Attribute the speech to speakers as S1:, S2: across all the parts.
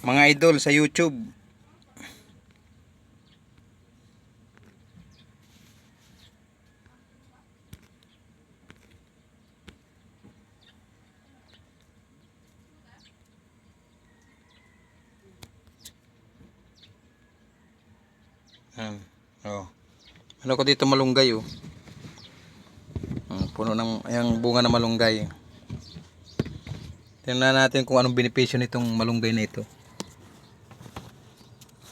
S1: Mga idol sa YouTube. Yan. Oh. Ano ko dito malunggay oh. Mm, puno ng ayang bunga ng malunggay. Tingnan natin kung anong benepisyo nitong malunggay na ito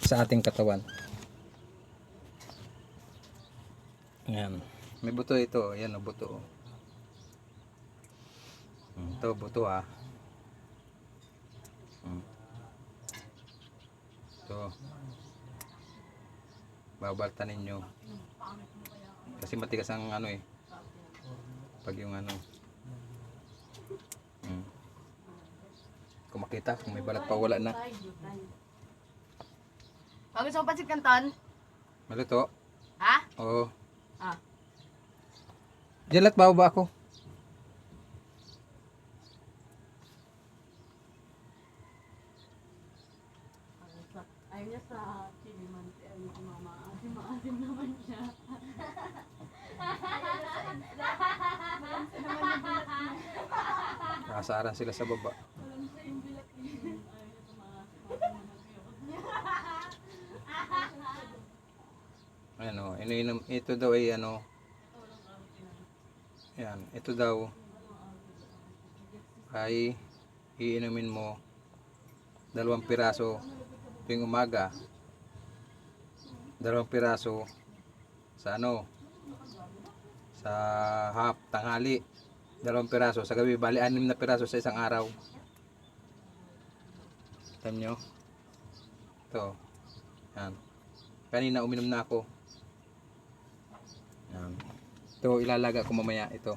S1: sa ating katawan. Yan. May buto ito. Yan o, buto. Mm, Ito, buto ah. Mm. Ito. Babaltan ninyo. Kasi matigas ang ano eh. Pag yung ano. Mm. Kung makita, kung may balat pa wala na.
S2: Bakit sa pansit kanton?
S1: Maluto.
S2: Ha?
S1: Oo.
S2: Ah.
S1: Diyan lahat bababa ako.
S2: Ayaw niya sa chili man. Si mama. Asim maasim naman siya.
S1: Nakasaran sila sa baba. Ano, iniinom, ito daw ay ano, yan, ito daw ay iinumin mo dalawang piraso tuwing umaga. Dalawang piraso sa ano sa hap tanghali. Dalawang piraso sa gabi bali anim na piraso sa isang araw. Alam nyo? Ito yan. Kanina uminom na ako yan ito ilalaga ko mamaya ito.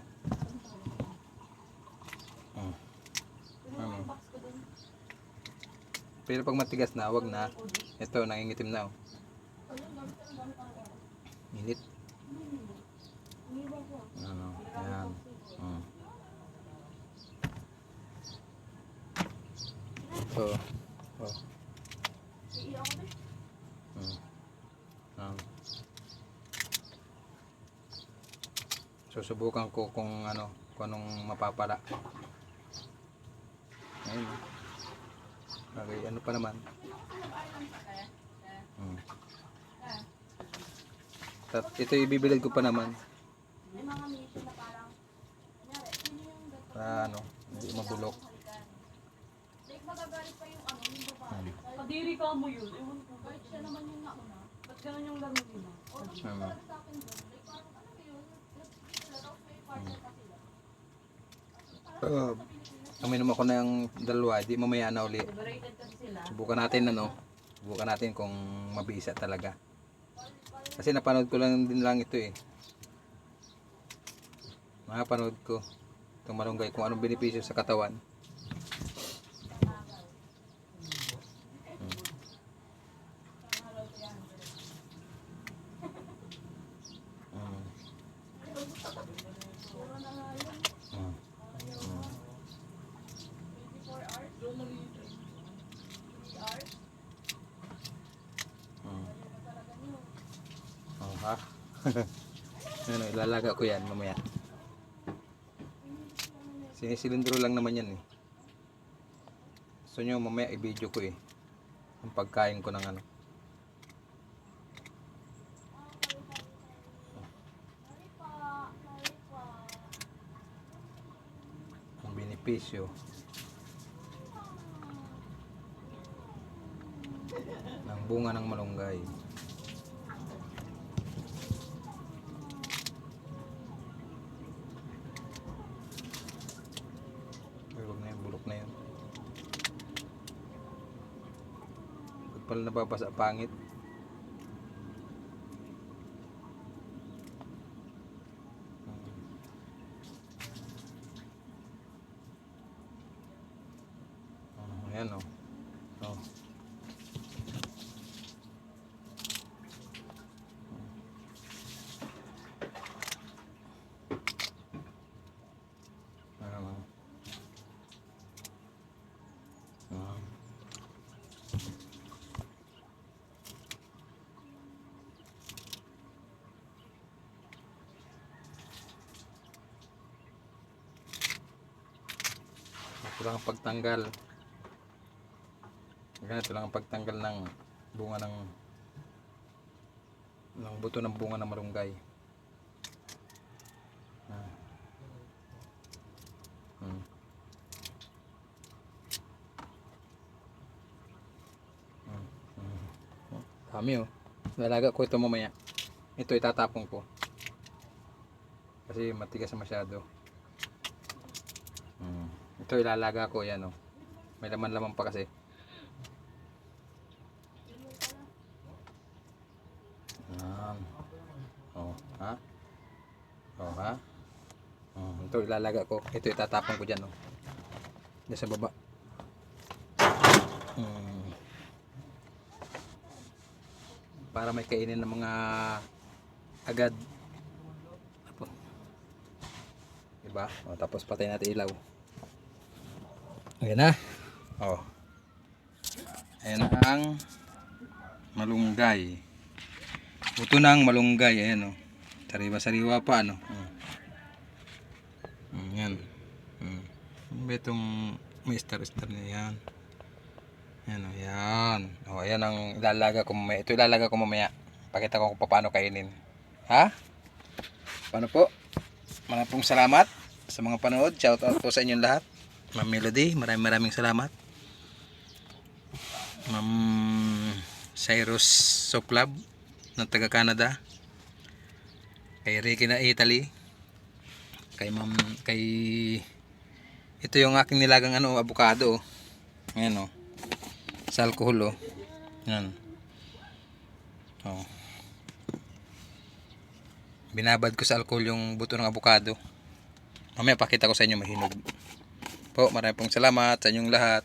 S1: Ano? pero pag matigas na wag na ito nangingitim na oh. init ano yan Hmm. ito oh. Hmm. Um. Susubukan ko kung ano, kung anong mapapala. Ayun. Okay, ano pa naman? Hmm. Tat, ito ibibilad ko pa naman. Para ano, hindi mabulok. Hmm.
S2: Kadiri ka mo yun. Ewan ko. Bakit siya naman yung nauna? Ba't ganun yung laro nila?
S1: Ano? Uh, uminom ako ng dalawa, di mamaya na uli. Subukan natin ano, subukan natin kung mabisa talaga. Kasi napanood ko lang din lang ito eh. Nakapanood ko itong malunggay kung anong benepisyo sa katawan. Ha? ano, ilalaga ko yan mamaya. Sinisilindro lang naman yan eh. Gusto nyo mamaya i-video ko eh. Ang pagkain ko ng ano. Ang benepisyo. ng bunga ng malunggay. Ay, wag na yun, bulok na yun. Pag pala nababasa, pangit. Hmm. Ayan o. Oh. Ano? Ah. Ito lang ang pagtanggal. Ganito lang ang pagtanggal ng bunga ng ng buto ng bunga ng malunggay. Ah. Hmm. Hmm. Hmm. Oh, Dami oh. Lalaga ko ito mamaya. Ito itatapon ko. Kasi matigas masyado. Ito ilalaga ko yan oh. May laman-laman pa kasi. Yan. Oh, ha? Oh, ha? Oh, ito ilalaga ko. Ito itatapon ko diyan oh. Diyan sa baba. Hmm. Para may kainin ng mga agad. Diba? Oh, tapos patay natin ilaw. Ayan na. Oh. Ayan ang malunggay. Buto ng malunggay. Ayan oh. Sariwa-sariwa pa ano. Oh. Mm, yan. Mm. Ba itong may star-star na yan? Ayan oh, yan. Oh, ayan ang ilalaga ko mamaya. Ito ilalaga ko mamaya. Pakita ko kung paano kainin. Ha? Paano po? Maraming pong salamat sa mga panood. Shout out po sa inyong lahat. Ma'am Melody, maraming maraming salamat. Ma'am Cyrus Soplab ng taga Canada. Kay Ricky na Italy. Kay Ma'am kay ito yung aking nilagang ano oh. Ayan oh. Sa alcohol oh. Yan. Oh. Binabad ko sa alcohol yung buto ng avocado. Mamaya pakita ko sa inyo mahinog. Po, maraming pong salamat sa inyong lahat.